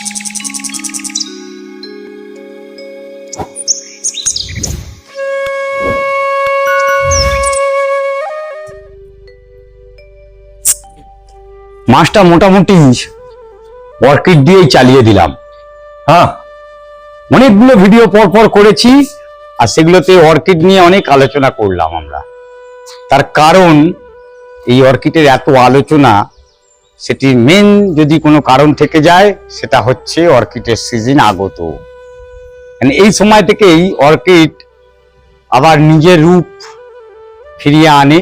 মাসটা মোটামুটি অর্কিড দিয়েই চালিয়ে দিলাম। হ্যাঁ অনেকগুলো ভিডিও পর পর করেছি আর সেগুলোতে অর্কিড নিয়ে অনেক আলোচনা করলাম আমরা। তার কারণ এই অর্কিডের এত আলোচনা সেটি মেন যদি কোনো কারণ থেকে যায়, সেটা হচ্ছে অর্কিডের সিজন আগত। মানে এই সময় থেকেই অর্কিড আবার নিজের রূপ ফিরিয়ে আনে,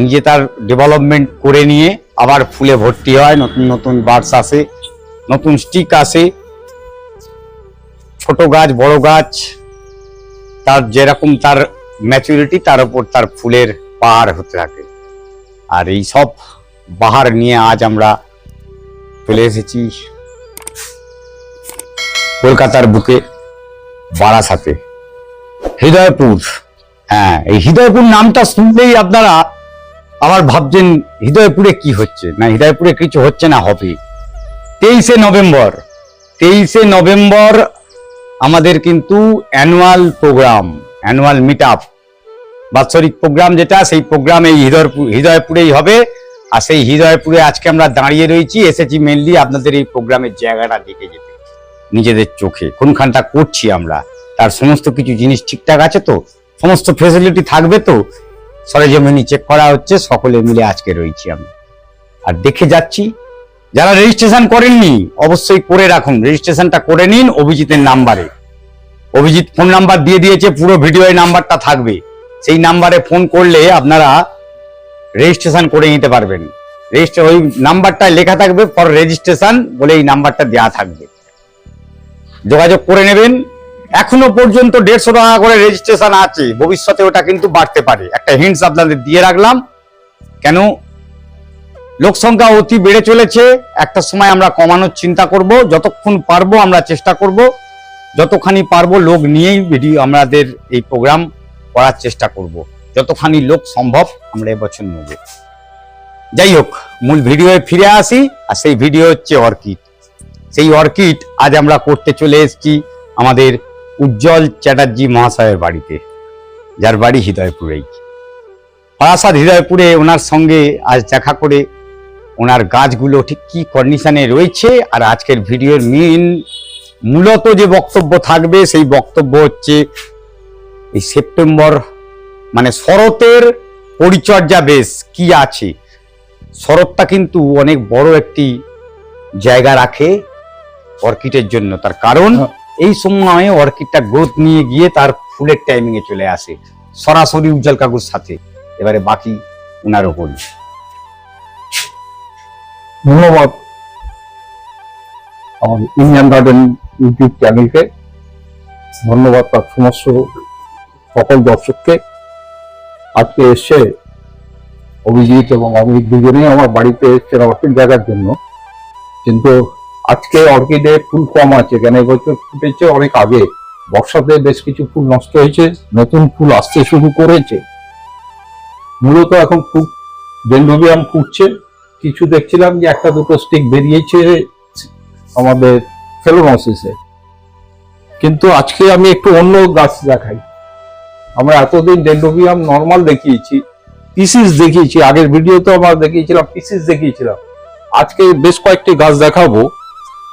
নিজে তার ডেভেলপমেন্ট করে নিয়ে আবার ফুলে ভর্তি হয়, নতুন নতুন বার্ডস আসে, নতুন স্টিক আসে, ছোট গাছ, বড় গাছ, তার যেরকম তার ম্যাচুরিটি তার উপর তার ফুলের পাহাড় হতে থাকে। আর এই সব বাহার নিয়ে আজ আমরা চলে এসেছি কলকাতার বুকে বারাসাতে। হৃদয়পুর। হ্যাঁ এই হৃদয়পুর নামটা শুনলেই আপনারা আবার ভাবছেন, হৃদয়পুরে কি হচ্ছে? না, হৃদয়পুরে কিছু হচ্ছে না, হবে। তেইশে নভেম্বর তেইশে নভেম্বর আমাদের কিন্তু annual programme, annual meet up. বাৎসরিক প্রোগ্রাম যেটা, সেই প্রোগ্রাম এই হৃদয়পুর হৃদয়পুরেই হবে। আর সেই হৃদয়পুরে আজকে আমরা দাঁড়িয়ে রয়েছি, এসেছি মেনলি আপনাদের এই প্রোগ্রামের জায়গাটা দেখে যেতে। নিজেদের চোখে, কোনখানটা করছি আমরা, তার সমস্ত কিছু জিনিস ঠিকঠাক আছে তো? সমস্ত ফেসিলিটি থাকবে তো? সরেজমিনি চেক করা হচ্ছে, সকলে মিলে আজকে রয়েছি আমরা। আর দেখে যাচ্ছি, যারা রেজিস্ট্রেশন করেননি, অবশ্যই করে রাখুন। রেজিস্ট্রেশনটা করে নিন অভিজিতের নাম্বারে। অভিজিৎ ফোন নাম্বার দিয়ে দিয়েছে, পুরো ভিডিও নাম্বারটা থাকবে। সেই নাম্বারে ফোন করলে আপনারা রেজিস্ট্রেশন করে নিতে পারবেন। রেজিস্টার ওই নাম্বারটা লেখা থাকবে ফর রেজিস্ট্রেশন বলে এই নাম্বারটা দেওয়া থাকবে। যোগাযোগ করে নেবেন। এখনও পর্যন্ত দেড়শো টাকা করে রেজিস্ট্রেশন আছে। ভবিষ্যতে ওটা কিন্তু বাড়তে পারে। একটা হিন্টস আপনাদের দিয়ে রাখলাম। কেন? লোক সংখ্যা অতি বেড়ে চলেছে। একটা সময় আমরা কমানোর চিন্তা করব। যতক্ষণ পারব আমরা চেষ্টা করব। যতখানি পারব লোক নিয়েই ভিডিও আমাদের এই প্রোগ্রাম করার চেষ্টা করব। যতখানি লোক সম্ভব আমরা এবছর নেব। যাই হোক, মূল ভিডিওয়ে ফিরে আসি, আর সেই ভিডিও হচ্ছে অর্কিড। সেই অর্কিড আজ আমরা করতে চলে এসেছি আমাদের উজ্জ্বল চ্যাটার্জি মহাশয়ের বাড়িতে, যার বাড়ি হৃদয়পুরেই। প্রাসাদ হৃদয়পুরে ওনার সঙ্গে আজ দেখা করে ওনার গাছগুলো ঠিক কি কন্ডিশনে রয়েছে, আর আজকের ভিডিওর মেন মূলত যে বক্তব্য থাকবে, সেই বক্তব্য হচ্ছে এই সেপ্টেম্বর মানে শরতের পরিচর্যা বেশ কি আছে? শরৎটা কিন্তু অনেক বড় একটি জায়গা রাখে অর্কিডের জন্য। তার কারণ এই সময় অর্কিডটা গ্রোথ নিয়ে গিয়ে তার ফুলের টাইমিং এ চলে আসে সরাসরি উজ্জ্বল কাকুর সাথে। এবারে বাকি ওনার ওপর ধন্যবাদ আমার ইন্ডিয়ান গার্ডেন ইউটিউব চ্যানেলকে ধন্যবাদ তার সমস্ত সকল দর্শককে। আজকে এসে অভিজিৎ এবং অমিত দুজনেই আমার বাড়িতে এসছেন অর্কিড দেখার জন্য। কিন্তু আজকে অর্কিডে ফুল কম আছে, কেন এবছর ফুটেছে অনেক আগে। বর্ষাতে বেশ কিছু ফুল নষ্ট হয়েছে, নতুন ফুল আসতে শুরু করেছে। মূলত এখন খুব ডেন্ডোবিয়াম ফুটছে। কিছু দেখছিলাম যে একটা দুটো স্টিক বেরিয়েছে আমাদের ফেলোনসিসে। কিন্তু আজকে আমি একটু অন্য গাছ দেখাই। আমরা এতদিন ডেন্ডোবিয়াম নর্মাল দেখিয়েছি পিসিস দেখিয়েছি আগের ভিডিওতে আমরা দেখিয়েছিলাম পিসিস দেখিয়েছিলাম। আজকে বেশ কয়েকটি গাছ দেখাবো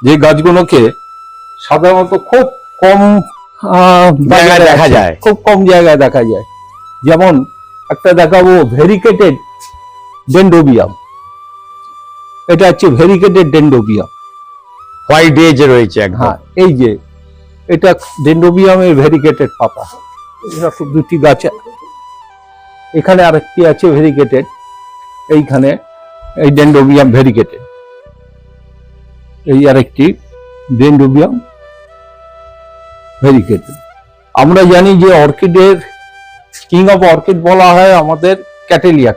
যে গাছগুলোকে সাধারণত খুব কম জায়গায় দেখা যায়। খুব কম জায়গায় দেখা যায়। যেমন একটা দেখাবো ভেরিকেটেড ডেন্ডোবিয়াম এটা হচ্ছে ভেরিকেটেড ডেন্ডোবিয়াম হোয়াইট ডে যে রয়েছে হ্যাঁ এই যে এটা ডেন্ডোবিয়ামের ভেরিকেটেড পাতা। এরকম দুটি গাছ এখানে আরেকটি আছে ভেরিকেটেড এইখানে এই ডেন্ডোবিয়াম ভেরিকেটেড এই আরেকটি ডেন্ডোবিয়াম ভেরিকেটেড আমরা জানি যে অর্কিডের কিং অফ অর্কিড বলা হয় আমাদের ক্যাটেলিয়া।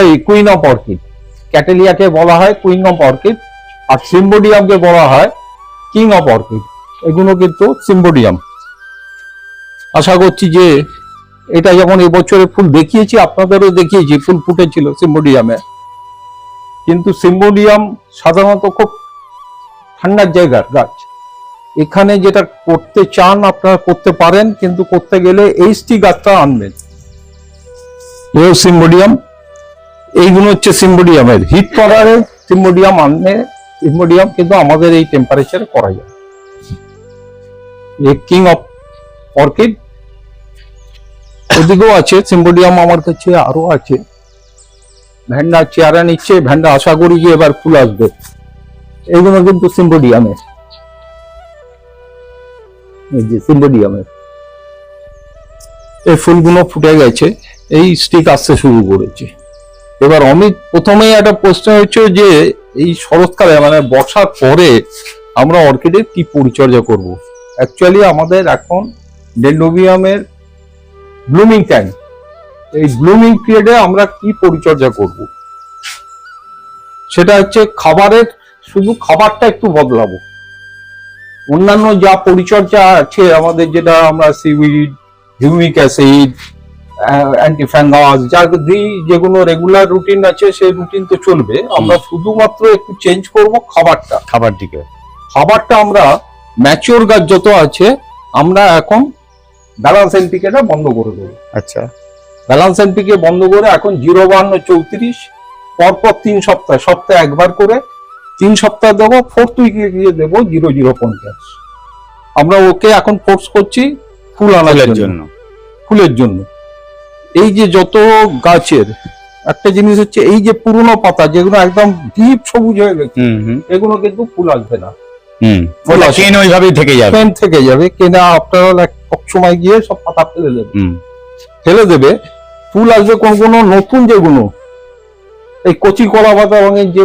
এই কুইন অফ অর্কিড। ক্যাটেলিয়াকে বলা হয় কুইন অফ অর্কিড, আর সিম্বোডিয়ামকে বলা হয় কিং অফ অর্কিড। এগুলো কিন্তু সিম্বোডিয়াম। আশা করছি যে এটা যেমন এবছরে ফুল দেখিয়েছি, আপনাদেরও দেখিয়েছি, ফুল ফুটেছিল সিম্বোডিয়ামে। কিন্তু সিম্বোডিয়াম সাধারণত খুব ঠান্ডার জায়গার গাছ। এখানে যেটা করতে চান আপনারা করতে পারেন, কিন্তু করতে গেলে এইচটি গাছটা আনবেন। এও সিম্বোডিয়াম। এইগুলো হচ্ছে সিম্বোডিয়ামের। হিট করারে সিম্বোডিয়াম আনলে সিম্বোডিয়াম, কিন্তু আমাদের এই টেম্পারেচারে করা যায়। কিং অফ অর্কিড ওদিকেও আছে সিম্বোডিয়াম আমার কাছে, আরও আছে। ভ্যান্ডা চেয়ারা নিচ্ছে ভ্যান্ডা আশা করি যে এবার ফুল আসবে। এইগুলো কিন্তু সিম্বোডিয়ামের এই সিম্বোডিয়ামের এই ফুলগুলো ফুটে গেছে, এই স্টিক আসতে শুরু করেছে। এবার অমিত প্রথমেই একটা প্রশ্ন হচ্ছে যে, এই শরৎকালে মানে বর্ষার পরে আমরা অর্কিডের কি পরিচর্যা করব? অ্যাকচুয়ালি আমাদের এখন ডেন্ডোবিয়ামের ব্লুমিং টাইম এই ব্লুমিং পিরিয়ডে আমরা কি পরিচর্যা করব? সেটা হচ্ছে খাবারের শুধু খাবারটা একটু বদলাবো। অন্যান্য যা পরিচর্যা আছে আমাদের যেটা আমরা সিউইড হিউমিক অ্যাসিড অ্যান্টিফ্যাঙ্গাস যা দিই যেগুলো রেগুলার রুটিন আছে সেই রুটিন তো চলবে। আমরা শুধুমাত্র একটু চেঞ্জ করব খাবারটা। খাবারটিকে খাবারটা আমরা ম্যাচিওর গাছ যত আছে আমরা এখন ব্যালান্স এনপিকেটা বন্ধ করে দেবো। আচ্ছা। ব্যালান্স এনপিকে বন্ধ করে এখন জিরো বান্ন চৌত্রিশ পরপর তিন সপ্তাহ সপ্তাহে একবার করে তিন সপ্তাহ দেবো ফোর্থ উইকে গিয়ে দেবো জিরো জিরো পঞ্চাশ। আমরা ওকে এখন ফোর্স করছি ফুল আনার জন্য। ফুলের জন্য। এই যে যত গাছের একটা জিনিস হচ্ছে এই যে পুরনো পাতা যেগুলো একদম ডিপ সবুজ হয়ে গেছে এগুলো কিন্তু ফুল আসবে না। হুম। ফুল ওটা আসে। কেন ওইভাবেই থেকে যাবে? ফ্যান থেকে যাবে? কেনা আপনারা এক এক সময় গিয়ে সব পাতা ফেলে দেবে। ফেলে দেবে। ফুল আসবে কোন কোন নতুন যেগুলো। এই কচি কলা পাতা রঙের যে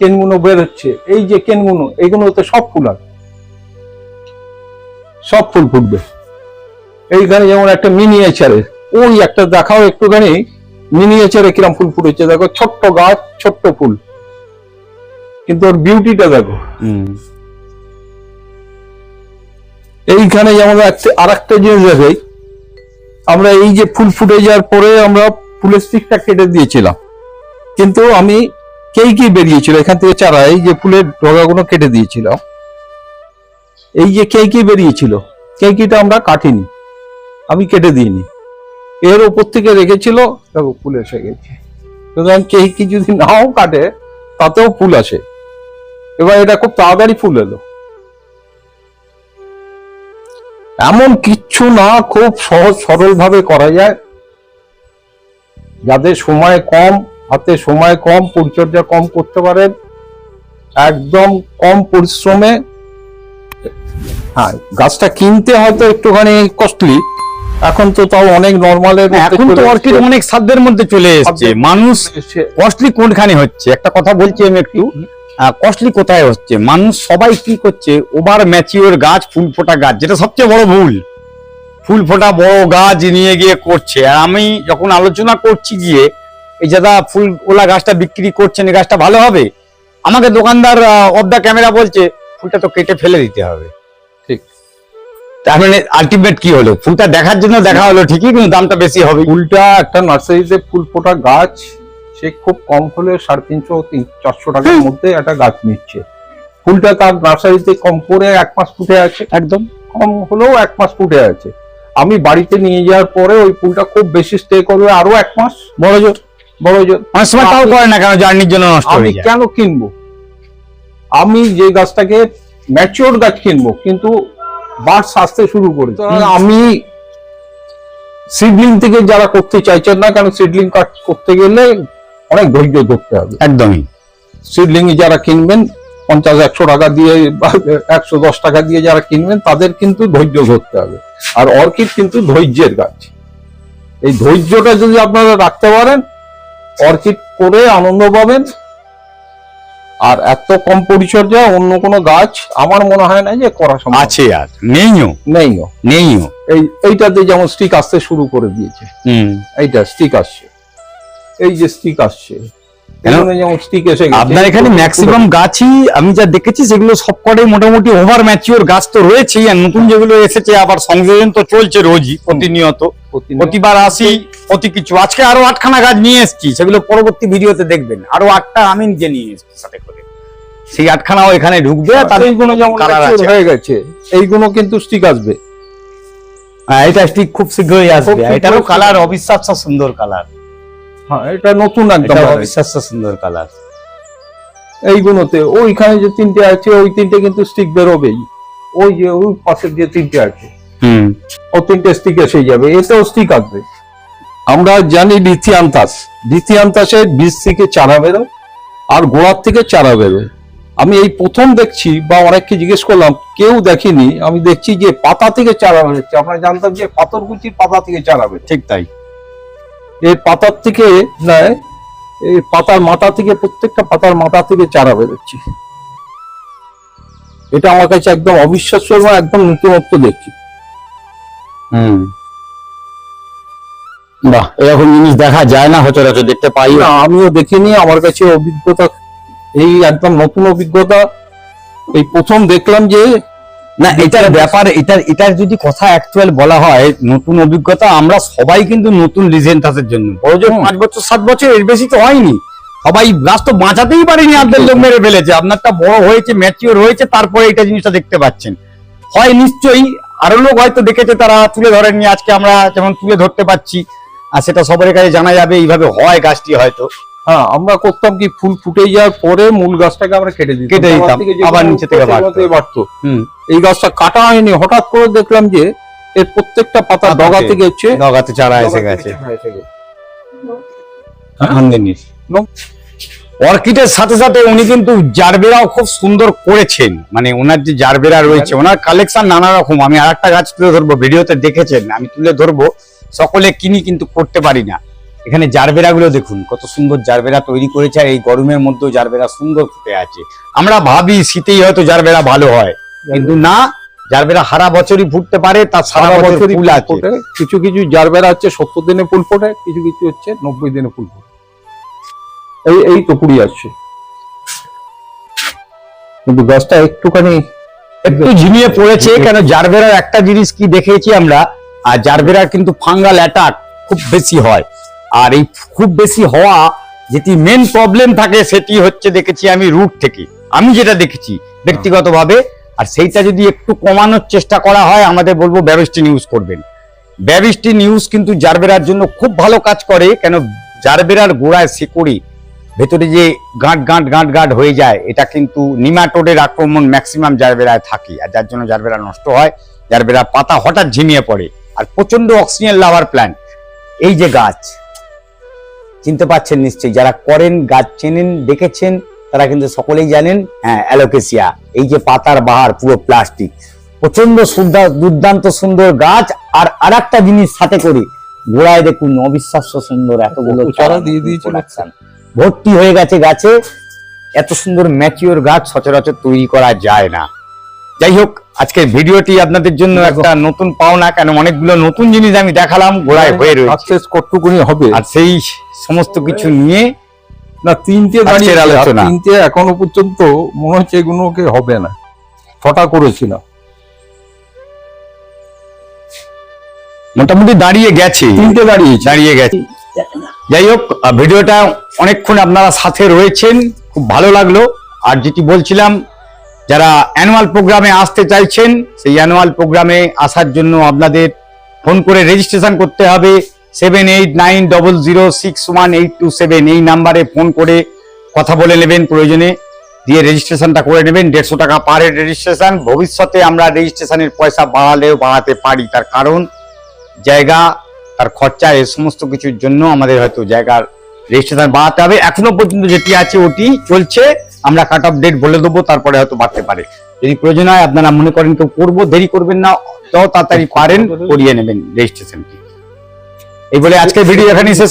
কেনগুলো বেরোচ্ছে এই যে কেনগুলো এইগুলোতে সব ফুল আসবে। সব ফুল ফুটবে। এইখানে যেমন একটা মিনিয়েচারে ওই একটা দেখাও একটুখানি। মিনিয়েচারে কিরম ফুল ফুটেছে দেখো ছোট্ট গাছ ছোট্ট ফুল। কিন্তু ওর বিউটিটা দেখো। হুম। এইখানে যেমন আর একটা জিনিস দেখাই। আমরা এই যে ফুল ফুটে যাওয়ার পরে আমরা ফুলের স্টিকটা কেটে দিয়েছিলাম। কিন্তু আমি কেই কি বেরিয়েছিল? এখান থেকে চারা এই যে ফুলের ডগাগুলো কেটে দিয়েছিলাম। এই যে কেই বেরিয়েছিল? কেইকিটা আমরা কাটিনি। আমি কেটে দিইনি। এর ওপর থেকে রেখেছিল দেখো ফুল এসে গেছে। সুতরাং কেইকি যদি নাও কাটে তাতেও ফুল আসে এবার এটা খুব তাড়াতাড়ি ফুল এলো। এমন কিচ্ছু না খুব সহজ সরল ভাবে করা যায়। যাদের সময় কম হাতে সময় কম পরিচর্যা কম করতে পারেন একদম কম পরিশ্রমে। হ্যাঁ গাছটা কিনতে হয়তো একটুখানি কস্টলি এখন তো তাও অনেক নর্মালের এখন তো অর্কিড অনেক সাধ্যের মধ্যে চলে এসেছে। মানুষ কস্টলি কোনখানে হচ্ছে? একটা কথা বলছি আমি একটু। কস্টলি কোথায় হচ্ছে? মানুষ সবাই কি করছে? ওভার ম্যাচিওর গাছ ফুল ফোটা গাছ যেটা সবচেয়ে বড় ভুল। ফুল ফোটা বড় গাছ নিয়ে গিয়ে করছে। আর আমি যখন আলোচনা করছি গিয়ে এই দাদা ফুল ওলা গাছটা বিক্রি করছেন এই গাছটা ভালো হবে? আমাকে দোকানদার অফ দ্য ক্যামেরা বলছে ফুলটা তো কেটে ফেলে দিতে হবে। ঠিক। তার মানে আলটিমেট কি হলো? ফুলটা দেখার জন্য দেখা হলো ঠিকই কিন্তু দামটা বেশি হবে। ফুলটা একটা নার্সারিতে ফুল ফোটা গাছ সে খুব কম হলে সাড়ে তিনশো তিন চারশো টাকার মধ্যে একটা গাছ নিচ্ছে। ফুলটা তার নার্সারিতে কম করে এক মাস ফুটে আছে। একদম। কম হলেও এক মাস ফুটে আছে। আমি বাড়িতে নিয়ে যাওয়ার পরে ওই ফুলটা খুব বেশি স্টে করবে আরও এক মাস। বড় জোর। বড় জোর। অনেক সময় তাও করে না কেন? জার্নির জন্য নষ্ট আমি কেন কিনবো? আমি যে গাছটাকে ম্যাচিওর গাছ কিনবো কিন্তু বার্ডস আসতে শুরু করে আমি সিডলিং থেকে যারা করতে চাইছেন না কারণ সিডলিং কাট করতে গেলে অনেক ধৈর্য ধরতে হবে। একদমই। সিডলিং যারা কিনবেন পঞ্চাশ একশো টাকা দিয়ে বা একশো দশ টাকা দিয়ে যারা কিনবেন তাদের কিন্তু ধৈর্য ধরতে হবে। আর অর্কিড কিন্তু ধৈর্যের গাছ। এই ধৈর্যটা যদি আপনারা রাখতে পারেন অর্কিড করে আনন্দ পাবেন। আর এত কম পরিচর্যা অন্য কোনো গাছ আমার মনে হয় না যে করা সম্ভব। আছে আর। নেইও। নেইও। নেইও। এই এইটাতে যেমন স্টিক আসতে শুরু করে দিয়েছে। হুম। এইটা স্টিক আসছে। এই যে স্টিক আসছে। স্টিক আপনার এখানে ম্যাক্সিমাম গাছই আমি যা দেখেছি সেগুলো সবকটাই মোটামুটি ওভার ম্যাচিওর গাছ তো রয়েছেই আর নতুন যেগুলো এসেছে আবার সংযোজন তো চলছে রোজই প্রতিনিয়ত। প্রতিবার আসি প্রতি কিছু। আজকে আরও আটখানা গাছ নিয়ে এসেছি সেগুলো পরবর্তী ভিডিওতে দেখবেন। আরও আটটা আমি নিজে নিয়ে এসেছি সাথে করে। সেই আটখানাও এখানে ঢুকবে আর তার এইগুলো যেমন কালার আছে। হয়ে গেছে এইগুলো কিন্তু স্টিক আসবে। হ্যাঁ, এটা ঠিক খুব শীঘ্রই আসবে। এটারও কালার অবিশ্বাস্য সুন্দর কালার। হ্যাঁ এটা নতুন একদম এটা অবিশ্বাস্য সুন্দর কালার। এইগুলোতে ওইখানে যে তিনটে আছে ওই তিনটে কিন্তু স্টিক বেরোবেই। ওই যে ওই পাশের যে তিনটে আছে। হুম। ও তিনটে স্টিক এসে যাবে এতেও স্টিক আসবে আমরা জানি লিথিয়ান্তাস লিথিয়ান্তাসের বীজ থেকে চারা বেরোয় আর গোড়ার থেকে চারা বেরোয়। আমি এই প্রথম দেখছি বা অনেককে জিজ্ঞেস করলাম কেউ দেখেনি আমি দেখছি যে পাতা থেকে চারা বেরোচ্ছে। আমরা জানতাম যে পাথরকুচির পাতা থেকে চারা বেরোয়। ঠিক তাই। এই পাতার থেকে নয় এই পাতার মাথা থেকে প্রত্যেকটা পাতার মাথা থেকে চারা বেরোচ্ছে। এটা আমার কাছে একদম অবিশ্বাস্য এবং একদম নতুনত্ব দেখছি। হুম। বাহ এরকম জিনিস দেখা যায় না সচরাচর দেখতে পাই। না আমিও দেখিনি আমার কাছে অভিজ্ঞতা এই একদম নতুন অভিজ্ঞতা। এই প্রথম দেখলাম যে না এটার ব্যাপার এটার এটার যদি কথা অ্যাকচুয়াল বলা হয় নতুন অভিজ্ঞতা আমরা সবাই কিন্তু নতুন লিজেন্টাসের জন্য। বড় জোর হুম। পাঁচ বছর সাত বছর এর বেশি তো হয়নি। সবাই গাছ তো বাঁচাতেই পারেনি আপনার লোক মেরে ফেলেছে। আপনারটা বড় হয়েছে ম্যাচিওর হয়েছে তারপরে এটা জিনিসটা দেখতে পাচ্ছেন। হয় নিশ্চয়ই আরও লোক হয়তো দেখেছে তারা তুলে ধরেননি আজকে আমরা যেমন তুলে ধরতে পাচ্ছি আর সেটা সবার কাছে জানা যাবে এইভাবে হয় গাছটি হয়তো। হ্যাঁ আমরা করতাম কি ফুল ফুটে যাওয়ার পরে মূল গাছটাকে আমরা কেটে দিতাম। কেটে দিতাম, আবার নিচে থেকে বাড়তো। এই গাছটা কাটা হয়নি হঠাৎ করে দেখলাম যে এর প্রত্যেকটা পাতা পাতাতে ডগা থেকে হচ্ছে নগাতে চারা এসে গেছে। চারা এসে গেছে। আনন্দিনীর অর্কিডের সাথে সাথে উনি কিন্তু জারবেরাও খুব সুন্দর করেছেন। মানে ওনার যে জারবেরা রয়েছে ওনার কালেকশন নানা রকম। আমি আর একটা গাছ তুলে ধরবো ভিডিওতে দেখেছেন আমি তুলে ধরবো। সকলে কিনি কিন্তু করতে পারি না। এখানে জারবেরা গুলো দেখুন কত সুন্দর জারবেরা তৈরি করেছে আর এই গরমের মধ্যেও জারবেরা সুন্দর ফুটে আছে। আমরা ভাবি শীতেই হয়তো জারবেরা ভালো হয় কিন্তু না জারবেরা সারা বছরই ফুটতে পারে তার সারা সারা বছর বছরই ফুল আছে। কিছু কিছু জারবেরা হচ্ছে সত্তর দিনে ফুল ফোটে কিছু কিছু হচ্ছে নব্বই দিনে ফুল ফোটে। এই এই তো কুড়ি আসছে। কিন্তু গাছটা একটুখানি একটু ঝিমিয়ে পড়েছে কেন জারবেরার একটা জিনিস কি দেখেছি আমরা আর জারবেরার কিন্তু ফাঙ্গাল অ্যাটাক খুব বেশি হয়। আর এই খুব বেশি হওয়া যেটি মেন প্রবলেম থাকে সেটি হচ্ছে দেখেছি আমি রুট থেকে। আমি যেটা দেখেছি ব্যক্তিগতভাবে, আর সেইটা যদি একটু কমানোর চেষ্টা করা হয়, আমাদের বলব ব্যবস্থিন ইউজ করবেন। ব্যবস্থিন ইউজ কিন্তু জারবেরার জন্য খুব ভালো কাজ করে, কেন জারবেরার গোড়ায় শিকড়ি, ভেতরে যে গাঁট গাঁট গাঁট গাঁট হয়ে যায়, এটা কিন্তু নিমাটোডের আক্রমণ ম্যাক্সিমাম জারবেরায় থাকে, আর যার জন্য জারবেরা নষ্ট হয় জারবেরা পাতা হঠাৎ ঝিমিয়ে পড়ে, আর প্রচণ্ড অক্সিজেন লাভার প্ল্যান্ট এই যে গাছ চিনতে পাচ্ছেন নিশ্চয়ই। যারা করেন গাছ চেনেন দেখেছেন তারা কিন্তু সকলেই জানেন হ্যাঁ অ্যালোকেসিয়া। এই যে পাতার বাহার পুরো প্লাস্টিক। প্রচণ্ড সুন্দর দুর্দান্ত সুন্দর গাছ। আর আরেকটা জিনিস সাথে করে। গোড়ায় দেখুন অবিশ্বাস্য সুন্দর এতগুলো কত চারা দিয়ে দিয়েছিল। ভর্তি হয়ে গেছে গাছে। এত সুন্দর ম্যাচিওর গাছ সচরাচর তৈরি করা যায় না। যাই হোক আজকের ভিডিওটি আপনাদের জন্য একটা নতুন পাওনা কেন অনেকগুলো নতুন জিনিস আমি দেখালাম গোড়ায় হয়ে রয়েছে। কতটুকুনি হবে? আর সেই সমস্ত কিছু নিয়ে না তিনটে দাঁড়িয়ে আলোচনা। তিনটে এখনও পর্যন্ত মনে হচ্ছে এগুলোকে হবে না। ছটা করেছিলাম। মোটামুটি দাঁড়িয়ে গেছে। তিনটে দাঁড়িয়ে দাঁড়িয়ে গেছে। যাই হোক ভিডিওটা অনেকক্ষণ আপনারা সাথে রয়েছেন। খুব ভালো লাগল। আর যেটি বলছিলাম যারা অ্যানুয়াল প্রোগ্রামে আসতে চাইছেন, সেই অ্যানুয়াল প্রোগ্রামে আসার জন্য আপনাদের ফোন করে রেজিস্ট্রেশন করতে হবে। Seven eight nine double zero six one eight two seven এই নাম্বারে ফোন করে কথা বলে নেবেন প্রয়োজনে। দিয়ে রেজিস্ট্রেশনটা করে নেবেন। দেড়শো টাকা পার হেড রেজিস্ট্রেশন ভবিষ্যতে আমরা রেজিস্ট্রেশনের পয়সা বাড়ালেও বাড়াতে পারি। তার কারণ, জায়গা, তার খরচা এই সমস্ত কিছুর জন্য আমাদের হয়তো জায়গার রেজিস্ট্রেশন বাড়াতে হবে। এখনও পর্যন্ত যেটি আছে, ওটি চলছে। আমরা কাট অফ ডেট বলে দেবো, তারপরে হয়তো বাড়তে পারে। যদি প্রয়োজন হয়, আপনারা মনে করেন কেউ করব, দেরি করবেন না, যত তাড়াতাড়ি পারেন, করিয়ে নেবেন রেজিস্ট্রেশনটি এই বলে আজকের ভিডিও এখানেই শেষ।